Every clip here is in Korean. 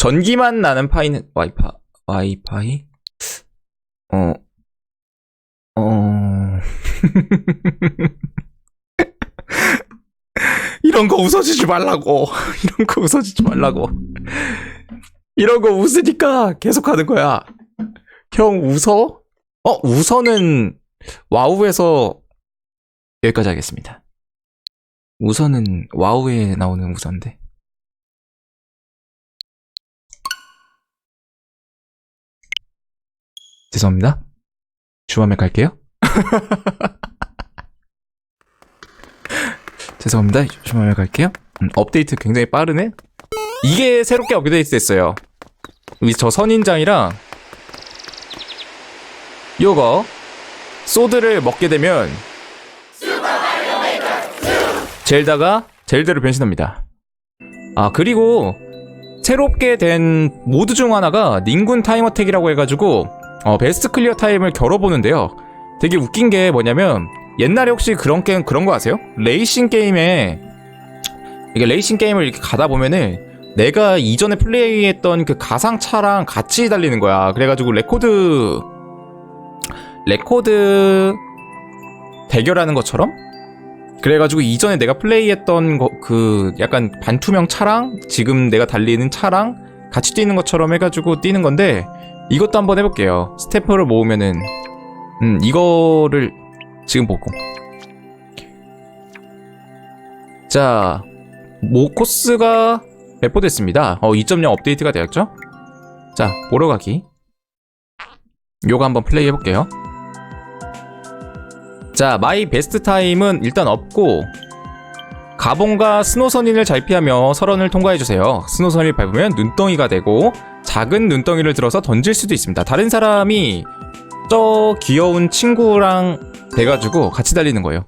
전기만 나는 파이는 와이파 와이파이 어 어. 이런 거 웃어주지 말라고. 이런 거 웃어주지 말라고. 이런 거 웃으니까 계속 하는 거야. 형 웃어? 어, 웃어는 와우에서 여기까지 하겠습니다. 웃어는 와우에 나오는 웃어인데. 죄송합니다. 주맘에 갈게요. 죄송합니다. 주말에 갈게요. 음, 업데이트 굉장히 빠르네. 이게 새롭게 업데이트 됐어요. 이저 선인장이랑 요거 소드를 먹게 되면 젤다가 젤드로 변신합니다. 아 그리고 새롭게 된 모드 중 하나가 닝군 타임 어택이라고 해가지고 어, 베스트 클리어 타임을 겨뤄보는데요. 되게 웃긴 게 뭐냐면 옛날에 혹시 그런 게임 그런 거 아세요? 레이싱 게임에 이게 레이싱 게임을 이렇게 가다 보면은 내가 이전에 플레이했던 그 가상 차랑 같이 달리는 거야. 그래가지고 레코드 레코드 대결하는 것처럼 그래가지고 이전에 내가 플레이했던 거, 그 약간 반투명 차랑 지금 내가 달리는 차랑 같이 뛰는 것처럼 해가지고 뛰는 건데 이것도 한번 해볼게요. 스태퍼를 모으면은 음 이거를 지금 보고 자, 모 코스가 배포됐습니다. 어, 2.0 업데이트가 되었죠? 자, 보러 가기. 요거 한번 플레이 해볼게요. 자, 마이 베스트 타임은 일단 없고, 가봉과 스노선인을 잘 피하며 설원을 통과해주세요. 스노선을 밟으면 눈덩이가 되고, 작은 눈덩이를 들어서 던질 수도 있습니다. 다른 사람이 저 귀여운 친구랑 돼가지고 같이 달리는 거예요.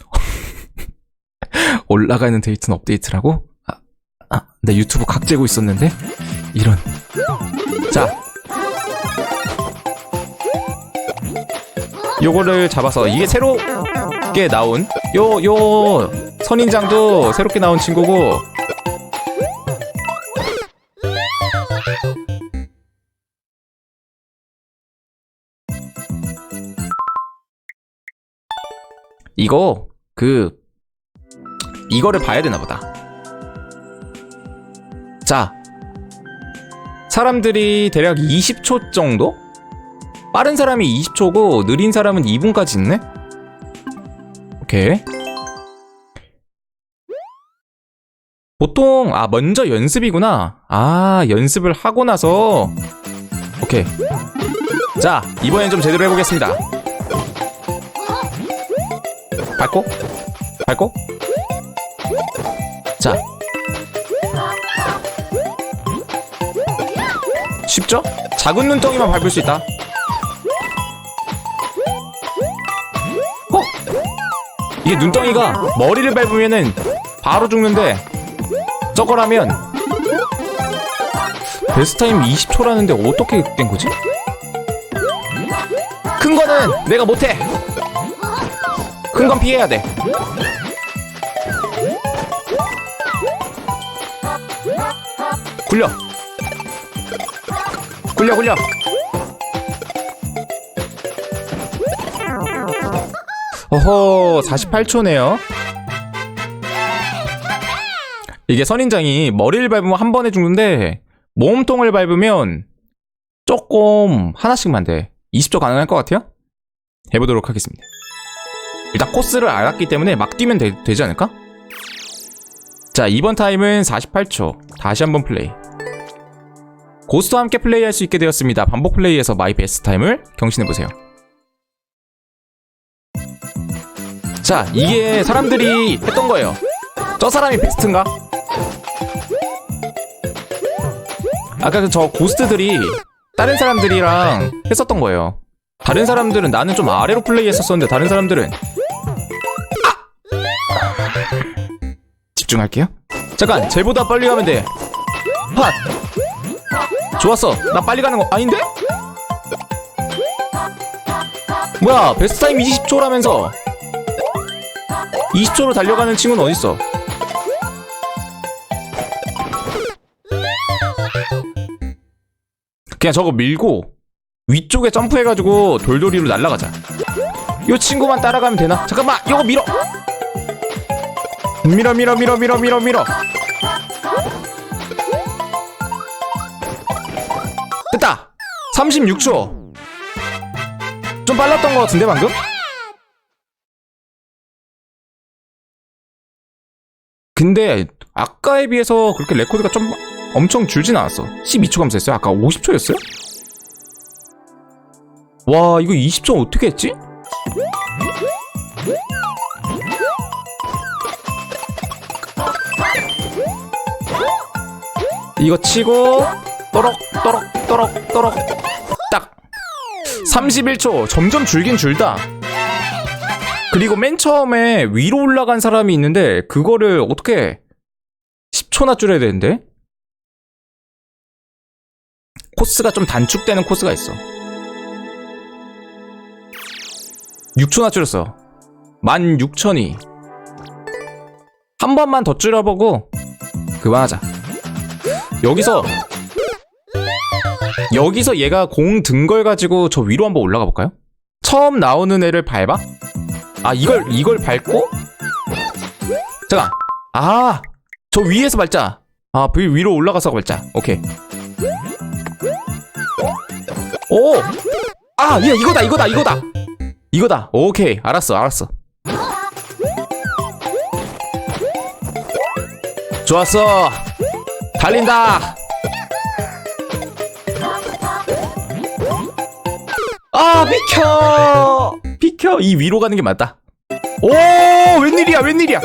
올라가는 데이트는 업데이트라고? 아, 아, 나 유튜브 각 재고 있었는데? 이런. 자. 요거를 잡아서, 이게 새롭게 나온, 요, 요, 선인장도 새롭게 나온 친구고, 이거, 그, 이거를 봐야 되나 보다. 자. 사람들이 대략 20초 정도? 빠른 사람이 20초고, 느린 사람은 2분까지 있네? 오케이. 보통, 아, 먼저 연습이구나. 아, 연습을 하고 나서. 오케이. 자, 이번엔 좀 제대로 해보겠습니다. 밟고, 밟고, 자. 쉽죠? 작은 눈덩이만 밟을 수 있다. 어? 이게 눈덩이가 머리를 밟으면은 바로 죽는데 저거라면 베스트 타임 20초라는데 어떻게 된 거지? 큰 거는 내가 못해. 큰 건 피해야 돼. 굴려. 굴려 굴려. 어허 48초네요. 이게 선인장이 머리를 밟으면 한 번에 죽는데 몸통을 밟으면 조금 하나씩만 돼. 20초 가능할 것 같아요? 해보도록 하겠습니다 일단 코스를 알았기 때문에 막 뛰면 되, 되지 않을까? 자, 이번 타임은 48초. 다시 한번 플레이. 고스트와 함께 플레이할 수 있게 되었습니다. 반복 플레이에서 마이 베스트 타임을 경신해보세요. 자, 이게 사람들이 했던 거예요. 저 사람이 베스트인가? 아까 그저 고스트들이 다른 사람들이랑 했었던 거예요. 다른 사람들은 나는 좀 아래로 플레이했었었는데 다른 사람들은 집중할게요. 잠깐, 쟤보다 빨리 가면 돼. 핫! 좋았어. 나 빨리 가는 거 아닌데? 뭐야, 베스트 타임 20초라면서. 20초로 달려가는 친구는 어딨어? 그냥 저거 밀고 위쪽에 점프해가지고 돌돌이로 날아가자 요 친구만 따라가면 되나? 잠깐만 이거 밀어 밀어, 밀어, 밀어, 밀어, 밀어, 밀어. 됐다. 36초. 좀 빨랐던 것 같은데 방금? 근데 아까에 비해서 그렇게 레코드가 좀 엄청 줄진 않았어. 12초 감소했어요. 아까 50초였어요? 와 이거 20초 어떻게 했지? 이거 치고 또록 또록 또록 또록. 딱. 31초. 점점 줄긴 줄다. 그리고 맨 처음에 위로 올라간 사람이 있는데 그거를 어떻게 10초나 줄여야 되는데? 코스가 좀 단축되는 코스가 있어. 6초나 줄였어. 16,000이. 한 번만 더 줄여보고 그만하자 여기서 여기서 얘가 공 든 걸 가지고 저 위로 한번 올라가 볼까요? 처음 나오는 애를 밟아? 아 이걸 이걸 밟고? 잠깐. 아 저 위에서 밟자. 아 위- 위로 올라가서 밟자. 오케이. 오 아 얘 이거다 이거다 이거다. 이거다. 오케이. 알았어 알았어. 좋았어 달린다. 아 비켜. 비켜. 이 위로 가는 게 맞다. 오 웬일이야 웬일이야.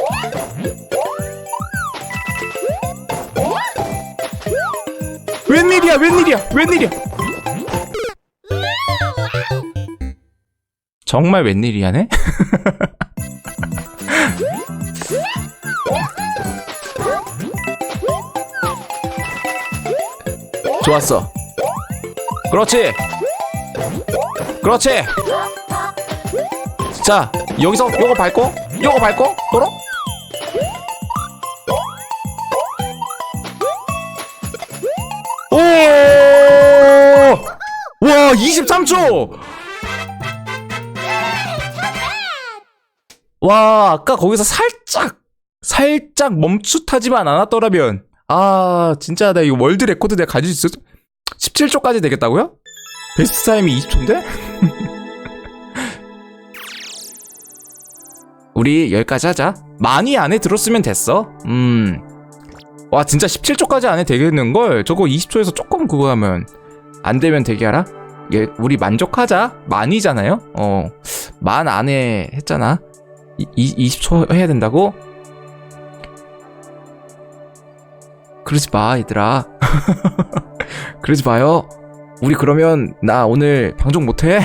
웬일이야 웬일이야 웬일이야. 정말 웬일이야네 좋았어. 그렇지. 그렇지. 자 여기서 요거 밟고 요거 밟고 도로. 오 와 23초! 와 아까 거기서 살짝 살짝 멈칫하지만 않았더라면 아 진짜 나 이거 월드 레코드 내가 가질 수 있어 17초까지 되겠다고요? 베스트 타임이 20초인데? 우리 여기까지 하자. 많이 안에 들었으면 됐어. 음. 와, 진짜 17초까지 안에 되겠는 걸 저거 20초에서 조금 그거 하면 안 되면 되게 하라? 얘, 우리 만족하자. 만이잖아요? 어. 만 안에 했잖아. 이, 이, 20초 해야 된다고? 그러지 마, 얘들아. 그러지 마요. 우리 그러면 나 오늘 방송 못해?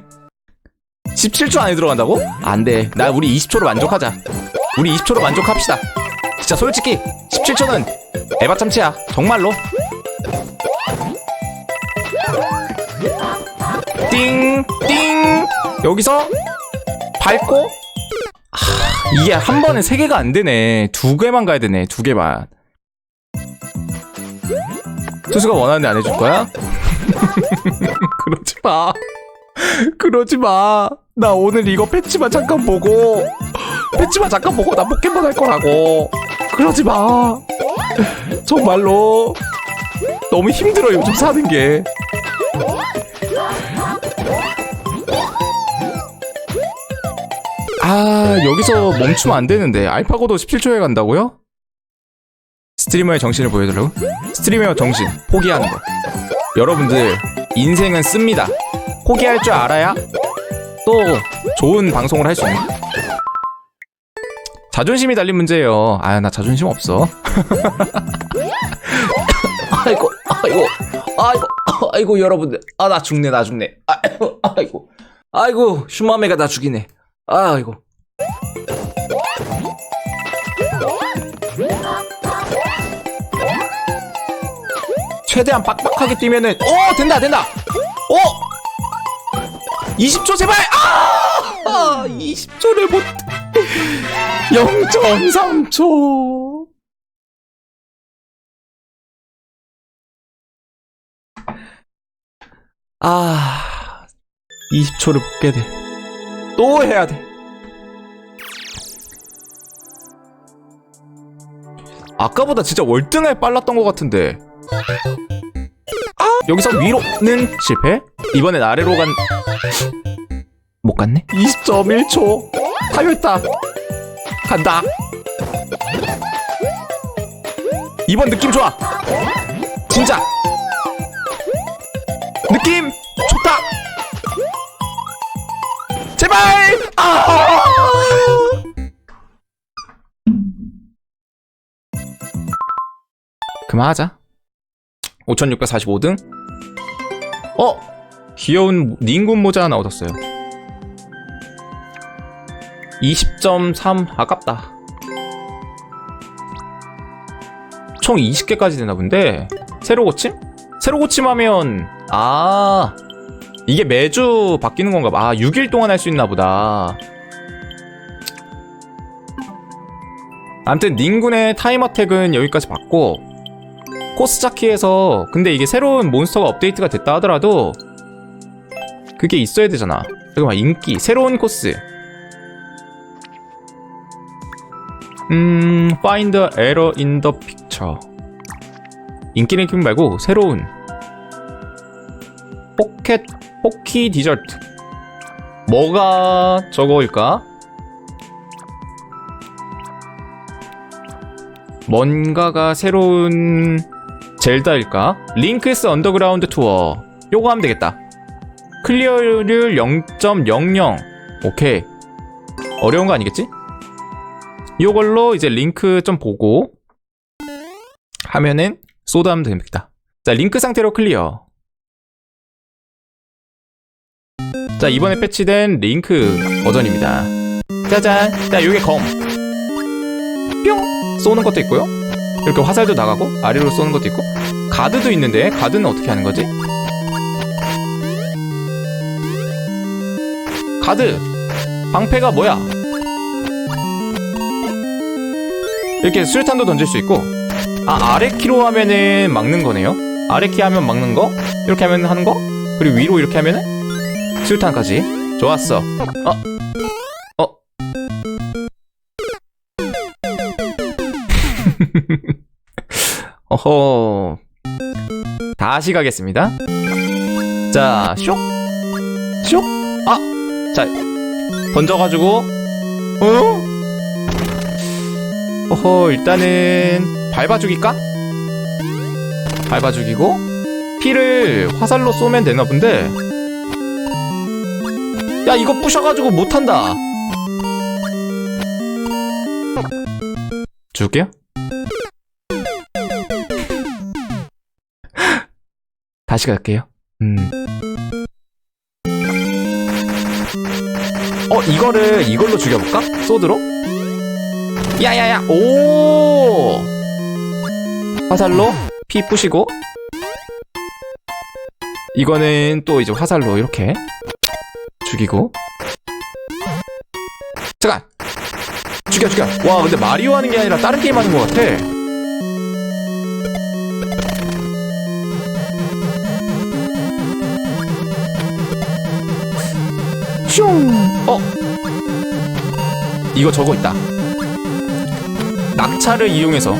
17초 안에 들어간다고? 안 돼. 나 우리 20초로 만족하자. 우리 20초로 만족합시다. 진짜 솔직히 17초는 에바 참치야. 정말로. 띵, 띵. 여기서 밟고. 하, 이게 한 번에 세 개가 안 되네. 두 개만 가야 되네. 두 개만. 투수가 원하는데 안 해줄 거야? 그러지 마. 그러지 마. 나 오늘 이거 패치만 잠깐 보고 패치만 잠깐 보고 나 포켓몬 할 거라고. 그러지 마. 정말로 너무 힘들어 요즘 사는 게. 아 여기서 멈추면 안 되는데 알파고도 17초에 간다고요? 스트리머의 정신을 보여달라고? 스트리머의 정신 포기하는 거. 여러분들 인생은 씁니다. 포기할 줄 알아야 또 좋은 방송을 할 수 있는. 자존심이 달린 문제예요. 아, 나 자존심 없어. 아이고, 아이고, 아이고, 아이고, 여러분들. 아, 나 죽네, 나 죽네. 아이고, 아이고, 아이고, 슈마메가 나 죽이네. 아이고. 최대한 빡빡하게 뛰면은, 오, 된다, 된다! 오! 20초 제발! 아! 아 20초를 못. 0.3초. 아 20초를 뽑게 돼. 또 해야 돼. 아까보다 진짜 월등하게 빨랐던 것 같은데. 아, 여기서 위로는 실패. 이번엔 아래로 간. 못 갔네. 20.1초. 타요했다. 간다. 이번 느낌 좋아. 진짜. 느낌 좋다. 제발. 아! 그만하자. 5645등? 어! 귀여운 닝군 모자 하나 얻었어요. 20.3 아깝다. 총 20개까지 되나 본데 새로 고침? 새로 고침하면 아 이게 매주 바뀌는 건가 봐. 아 6일 동안 할 수 있나 보다. 아무튼 닝군의 타임 어택은 여기까지 봤고 코스자키에서 근데 이게 새로운 몬스터가 업데이트가 됐다 하더라도 그게 있어야 되잖아. 잠깐만 인기 새로운 코스. 음, find the error in the picture. 인기 랭킹 말고 새로운 포켓 포키 디저트. 뭐가 저거일까? 뭔가가 새로운 젤다일까? 링크스 언더그라운드 투어. 요거 하면 되겠다. 클리어율 0.00. 오케이. 어려운 거 아니겠지? 요걸로 이제 링크 좀 보고 하면은 소드하면 됩니다. 자, 링크 상태로 클리어. 자, 이번에 패치된 링크 버전입니다. 짜잔. 자, 요게 검. 뿅! 쏘는 것도 있고요. 이렇게 화살도 나가고 아래로 쏘는 것도 있고 가드도 있는데 가드는 어떻게 하는 거지? 가드! 방패가 뭐야? 이렇게 수류탄도 던질 수 있고 아 아래 키로 하면은 막는 거네요? 아래 키 하면 막는 거? 이렇게 하면 하는 거? 그리고 위로 이렇게 하면은 수류탄까지. 좋았어. 어 어허 다시 가겠습니다 자 쇽! 쇽! 아! 자 던져가지고 어? 어허 일단은 밟아 죽일까? 밟아 죽이고 피를 화살로 쏘면 되나 본데 야 이거 부셔가지고 못한다 줄게요 다시 갈게요. 음. 어 이거를 이걸로 죽여볼까? 소드로? 야야야 오! 화살로 피 부시고. 이거는 또 이제 화살로 이렇게 죽이고. 잠깐! 죽여 죽여. 와 근데 마리오 하는 게 아니라 다른 게임 하는 것 같아 이거 저거 있다 낙차를 이용해서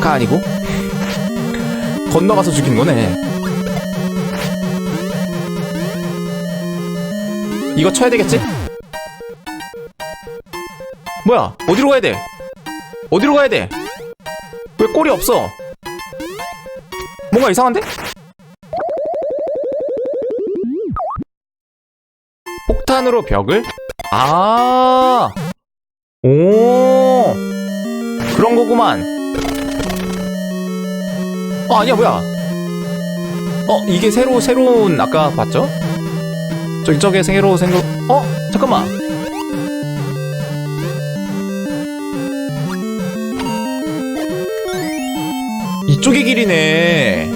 가 아니고 건너가서 죽이는 거네 이거 쳐야 되겠지? 뭐야 어디로 가야 돼? 어디로 가야 돼? 왜 꼴이 없어? 뭔가 이상한데? 폭탄으로 벽을? 아, 오, 그런 거구만. 어, 아니야, 뭐야. 어, 이게 새로, 새로운, 아까 봤죠? 저기, 저게 새로 생겨, 어? 잠깐만. 이쪽의 길이네.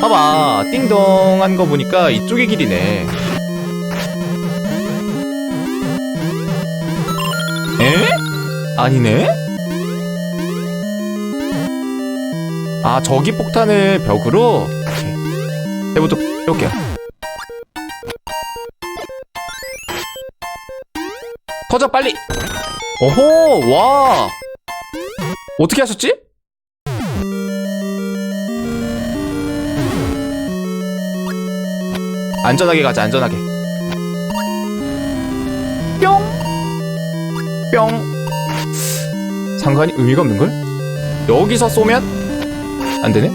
봐봐, 띵동 한 거 보니까 이쪽의 길이네. 아니네? 아, 저기 폭탄을 벽으로? 오케이. 해보도록 해볼게요. 터져 빨리. 오호 와 어떻게 하셨지? 안전하게 가자 안전하게. 뿅. 뿅. 상관이 의미가 없는 걸? 여기서 쏘면 안 되네.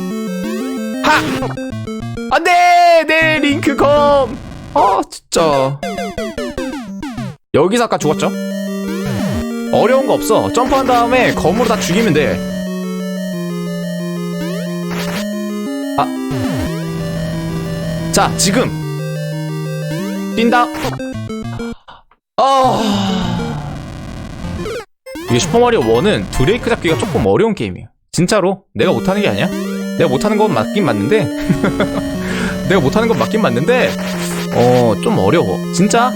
하! 안 돼! 내 링크검! 아, 진짜. 여기서 아까 죽었죠? 어려운 거 없어. 점프한 다음에 검으로 다 죽이면 돼. 아. 자, 지금. 뛴다. 아. 이게 슈퍼마리오 1은 드레이크 잡기가 조금 어려운 게임이에요. 진짜로. 내가 못하는 게 아니야. 내가 못하는 건 맞긴 맞는데. 내가 못하는 건 맞긴 맞는데. 어, 좀 어려워. 진짜.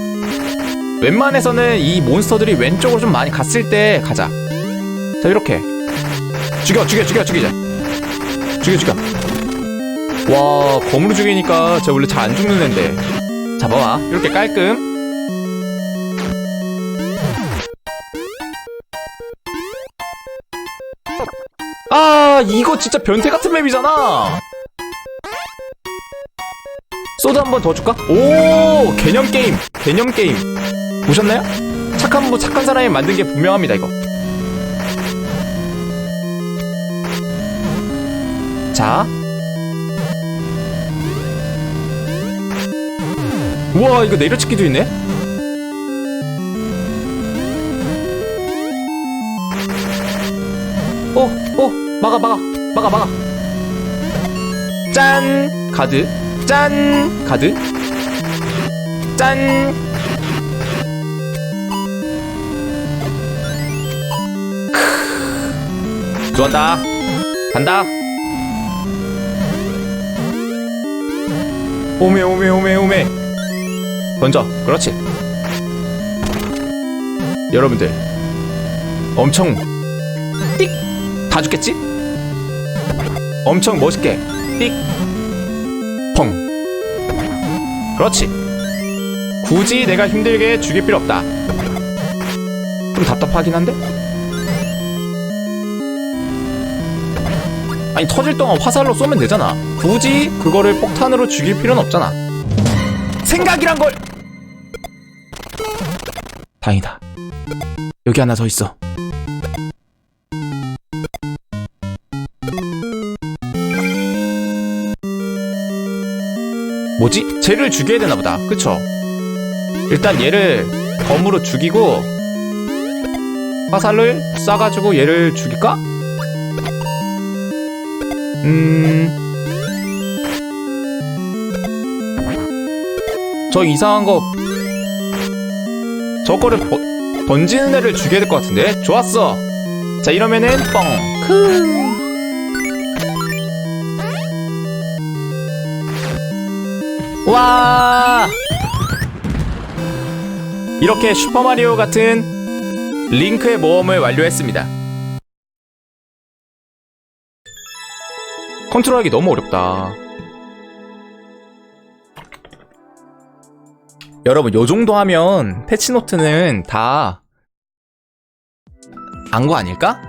웬만해서는 이 몬스터들이 왼쪽으로 좀 많이 갔을 때 가자. 자, 이렇게. 죽여, 죽여, 죽여, 죽이자. 죽여, 죽여. 와, 검으로 죽이니까 저 원래 잘 안 죽는 앤데. 잡아와. 이렇게 깔끔. 이거 진짜 변태 같은 맵이잖아. 소드 한 번 더 줄까? 오, 개념 게임, 개념 게임. 보셨나요? 착한 뭐 착한 사람이 만든 게 분명합니다 이거. 자. 우와 이거 내려치기도 있네. 어, 어, 막아, 막아, 막아, 막아. 짠! 가드. 짠! 가드. 짠! 크. 좋았다. 간다. 오메, 오메, 오메, 오메. 던져. 그렇지. 여러분들. 엄청 띡! 다 죽겠지? 엄청 멋있게. 띡! 펑. 그렇지. 굳이 내가 힘들게 죽일 필요 없다. 좀 답답하긴 한데? 아니 터질 동안 화살로 쏘면 되잖아. 굳이 그거를 폭탄으로 죽일 필요는 없잖아. 생각이란 걸! 다행이다. 여기 하나 더 있어 뭐지? 쟤를 죽여야 되나 보다. 그쵸? 일단 얘를 검으로 죽이고 화살을 쏴가지고 얘를 죽일까? 음... 저 이상한 거 저거를 버- 던지는 애를 죽여야 될 것 같은데? 좋았어! 자 이러면은 뻥! 크 와! 이렇게 슈퍼마리오 같은 링크의 모험을 완료했습니다. 컨트롤하기 너무 어렵다. 여러분, 요 정도 하면 패치노트는 다 안 거 아닐까?